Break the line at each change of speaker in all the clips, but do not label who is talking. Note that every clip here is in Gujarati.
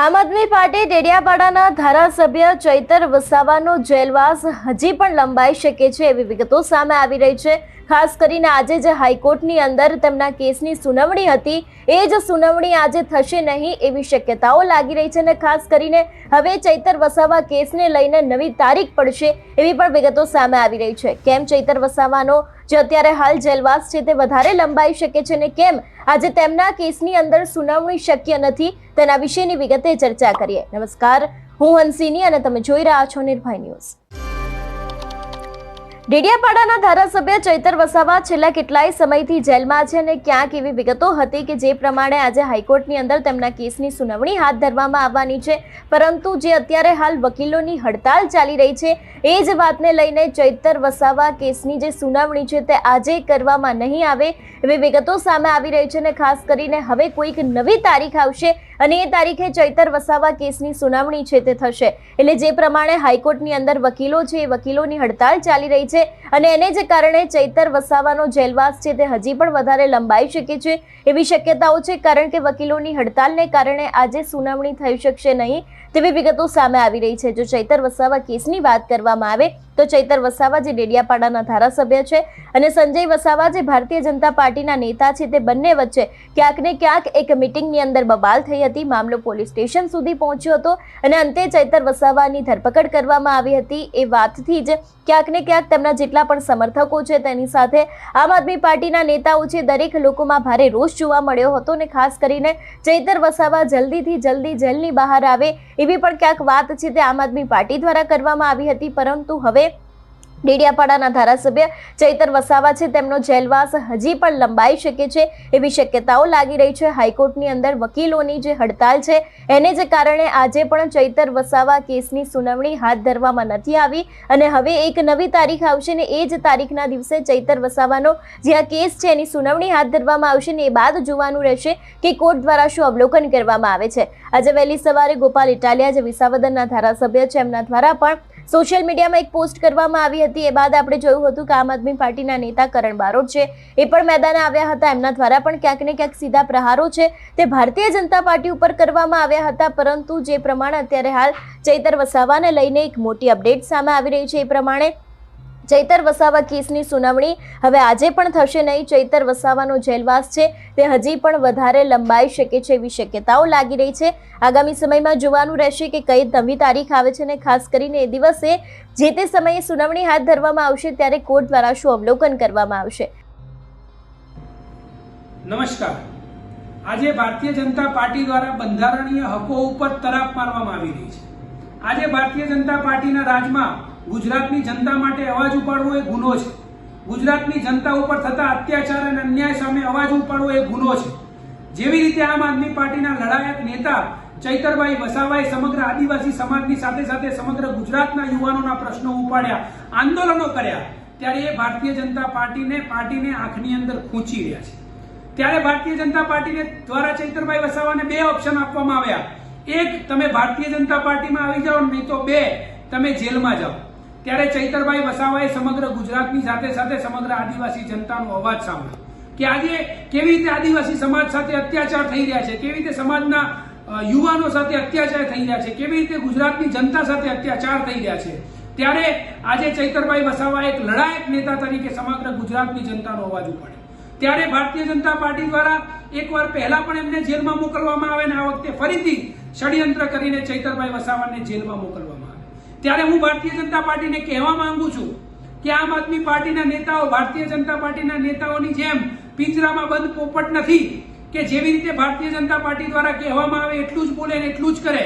આમ આદમી પાર્ટી ડેડિયાપાડાના ધારાસભ્ય ચૈતર વસાવાનો જેલવાસ હજી પણ લંબાઈ શકે છે એવી વિગતો સામે આવી રહી છે. ખાસ કરીને આજે જે હાઈકોર્ટની અંદર તેમના કેસની સુનાવણી હતી, એ જ સુનાવણી આજે થશે નહીં એવી શક્યતાઓ લાગી રહી છે અને ખાસ કરીને હવે ચૈતર વસાવા કેસને લઈને નવી તારીખ પડશે એવી પણ વિગતો સામે આવી રહી છે. કેમ ચૈતર વસાવાનો જે અત્યારે હાલ જેલવાસ છે તે વધારે લંબાઈ શકે છે અને કેમ આજે તેમના કેસની અંદર સુનાવણી શક્ય નથી તેના વિશેની વિગતે ચર્ચા કરીએ. નમસ્કાર, હું હંસિની અને તમે જોઈ રહ્યા છો નિર્ભય ન્યૂઝ. ડેડિયાપાડાના ધારાસભ્ય ચૈતર વસાવા છેલ્લા કેટલાય સમયથી જેલમાં છે અને ક્યાંક એવી વિગતો હતી કે જે પ્રમાણે આજે હાઈકોર્ટની અંદર તેમના કેસની સુનાવણી હાથ ધરવામાં આવવાની છે. પરંતુ જે અત્યારે હાલ વકીલોની હડતાલ ચાલી રહી છે, એ જ વાતને લઈને ચૈતર વસાવા કેસની જે સુનાવણી છે તે આજે કરવામાં નહીં આવે એવી વિગતો સામે આવી રહી છે અને ખાસ કરીને હવે કોઈક નવી તારીખ આવશે અને એ તારીખે ચૈતર વસાવા કેસની સુનાવણી છે તે થશે. એટલે જે પ્રમાણે હાઈકોર્ટની અંદર વકીલો છે, એ વકીલોની હડતાલ ચાલી રહી છે અને એને જ કારણે ચૈતર વસાવાનો જેલવાસ છે તે હજી પણ વધારે લંબાઈ શકે છે. એવી શક્યતાઓ છે કારણ કે વકીલોની હડતાલને કારણે આજે સુનાવણી થઈ શકશે નહીં તેવી વિગતો સામે આવી રહી છે. જો ચૈતર વસાવા કેસની વાત કરવામાં આવે તો ચૈતર વસાવા જે ડેડિયાપાડાના ધારાસભ્ય છે અને સંજય વસાવા જે ભારતીય જનતા પાર્ટીના નેતા છે તે બંને વચ્ચે ક્યાંક ને ક્યાંક એક મિટિંગની અંદર બબાલ થઈ હતી. મામલો પોલીસ સ્ટેશન સુધી પહોંચ્યો હતો અને અંતે ચૈતર વસાવાની ધરપકડ કરવામાં આવી હતી. એ વાતથી જ ક્યાંક ને ક્યાંક તેમના જેટલા પણ સમર્થકો છે તેની સાથે આમ આદમી પાર્ટીના નેતાઓ છે દરેક લોકોમાં ભારે રોષ જોવા મળ્યો હતો અને ખાસ કરીને ચૈતર વસાવા જલ્દીથી જલ્દી જેલની બહાર આવે એવી પણ ક્યાંક વાત છે તે આમ આદમી પાર્ટી દ્વારા કરવામાં આવી હતી, પરંતુ હવે ડેડિયાપાડાના ધારાસભ્ય ચૈતર વસાવા છે. તેમનો જેલવાસ હજી પણ લંબાઈ શકે છે એવી શક્યતાઓ લાગી રહી છે. હાઈકોર્ટની અંદર વકીલોની જે હડતાલ છે એને જ કારણે આજે પણ ચૈતર વસાવા કેસની સુનાવણી હાથ ધરવામાં નથી આવી અને હવે એક નવી તારીખ આવશે ને એ જ તારીખના દિવસે ચૈતર વસાવાનો જે આ કેસ છે એની સુનાવણી હાથ ધરવામાં આવશે ને એ બાદ જોવાનું રહેશે કે કોર્ટ દ્વારા શું અવલોકન કરવામાં આવે છે. આજે વહેલી સવારે ગોપાલ ઇટાલિયા જે વિસાવદરના ધારાસભ્ય છે એમના દ્વારા પણ સોશિયલ મીડિયામાં એક પોસ્ટ કરવામાં આવી હતી. એ બાદ આપણે જોયું હતું કે આમ આદમી પાર્ટીના નેતા કરણ બારોટ છે. એ પણ મેદાને આવ્યા હતા. એમના દ્વારા પણ ક્યાંક ને ક્યાંક સીધા પ્રહારો છે. તે ભારતીય જનતા પાર્ટી ઉપર કરવામાં આવ્યા હતા, પરંતુ જે પ્રમાણે અત્યારે હાલ ચૈતર વસાવાને લઈને એક મોટી અપડેટ સામે આવી રહી છે. એ પ્રમાણે ચૈતર વસાવા કેસની સુનાવણી હવે આજે પણ થશે નહીં. ચૈતર વસાવાનો જેલવાસ છે. તે હજી પણ વધારે લંબાઈ શકે છે એવી શક્યતાઓ લાગી રહી છે. આગામી સમયમાં જોવાનું રહેશે કે કઈ નવી તારીખ આવે છે અને ખાસ કરીને એ દિવસે જે તે સમયે સુનાવણી હાથ ધરવામાં આવશે ત્યારે કોર્ટ દ્વારા શું અવલોકન કરવામાં આવશે?
નમસ્કાર. આજે ભારતીય જનતા પાર્ટી દ્વારા બંધારણીય હકો ઉપર તરાપ મારવામાં આવી રહી છે. આજે ભારતીય જનતા પાર્ટીના રાજમાં ગુજરાતની જનતા માટે અવાજ ઉપાડવો એ ગુનો છે. ગુજરાતની જનતા ઉપર થતા અત્યાચાર અને અન્યાય સામે અવાજ ઉપાડવો એ ગુનો છે. જેવી રીતે આમ આદમી પાર્ટીના લડાયક નેતા ચૈતરભાઈ વસાવાએ સમગ્ર આદિવાસી સમાજની સાથે સાથે સમગ્ર ગુજરાતના યુવાનોના પ્રશ્નો ઉપાડ્યા, આંદોલનો કર્યા, ત્યારે એ ભારતીય જનતા પાર્ટીને પાર્ટીને આંખની અંદર ખૂંચી રહ્યા છે. ત્યારે ભારતીય જનતા પાર્ટીને દ્વારા ચૈતરભાઈ વસાવાને બે ઓપ્શન આપવામાં આવ્યા. એક, તમે ભારતીય જનતા પાર્ટીમાં આવી જાઓ નહીં તો બે, તમે જેલમાં જાઓ. ત્યારે ચૈતરભાઈ વસાવાએ સમગ્ર ગુજરાતની સાથે સાથે સમગ્ર આદિવાસી જનતાનો અવાજ સાંભળ્યો કે આજે કેવી રીતે આદિવાસી સમાજ સાથે અત્યાચાર થઈ રહ્યા છે, કેવી રીતે સમાજના યુવાનો સાથે અત્યાચાર થઈ રહ્યા છે, કેવી રીતે ગુજરાતની જનતા સાથે અત્યાચાર થઈ રહ્યા છે. ત્યારે આજે ચૈતરભાઈ વસાવા એક લડાયક નેતા તરીકે સમગ્ર ગુજરાતની જનતાનો અવાજ ઉપાડ્યો. ત્યારે ભારતીય જનતા પાર્ટી દ્વારા એકવાર પહેલા પણ એમને જેલમાં મોકલવામાં આવે ને આ વખતે ફરીથી ષડયંત્ર કરીને ચૈતરભાઈ વસાવાને જેલમાં મોકલવામાં આવે ત્યારે હું ભારતીય જનતા પાર્ટીને કહેવા માંગુ છું કે આમ આદમી પાર્ટીના નેતાઓ, ભારતીય જનતા પાર્ટીના નેતાઓની જેમ પિંજરામાં બંધ પોપટ નથી કે જેવી રીતે ભારતીય જનતા પાર્ટી દ્વારા કહેવામાં આવે એટલું જ બોલે ને એટલું જ કરે,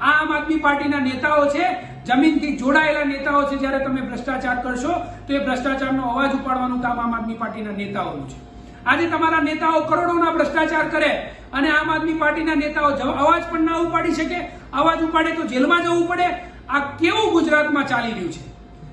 આ આમ આદમી પાર્ટીના નેતાઓ છે, જમીનથી જોડાયેલા નેતાઓ છે. જ્યારે તમે ભ્રષ્ટાચાર કરશો, તો એ ભ્રષ્ટાચારનો અવાજ ઉપાડવાનું કામ આમ આદમી પાર્ટીના નેતાઓનું છે. આજે તમારા નેતાઓ કરોડોના ભ્રષ્ટાચાર કરે અને આમ આદમી પાર્ટીના નેતાઓ અવાજ પણ ના ઉપાડી શકે. અવાજ ઉપાડે તો જેલમાં જવું પડે. આ કેવું ગુજરાતમાં ચાલી રહ્યું છે?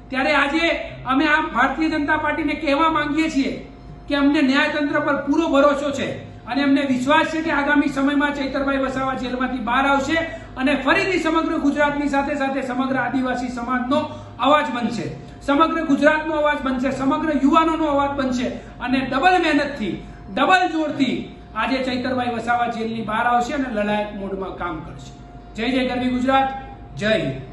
ત્યારે આજે અમે આ ભારતીય જનતા પાર્ટીને કહેવા માંગીએ છીએ કે અમને ન્યાયતંત્ર પર પૂરો ભરોસો છે અને અમને વિશ્વાસ છે કે આગામી સમયમાં ચૈતરભાઈ વસાવા જેલમાંથી બહાર આવશે અને ફરીથી સમગ્ર ગુજરાતની સાથે સાથે સમગ્ર આદિવાસી સમાજનો અવાજ બનશે. સમગ્ર ગુજરાતનો અવાજ બનશે, સમગ્ર યુવાનોનો અવાજ બનશે અને ડબલ મહેનતથી, ડબલ જોરથી આજે ચૈતરભાઈ વસાવા જેલની બહાર આવશે અને લડાયક મોડમાં કામ કરશે. જય જય ગરવી ગુજરાત, જય હિન્દ.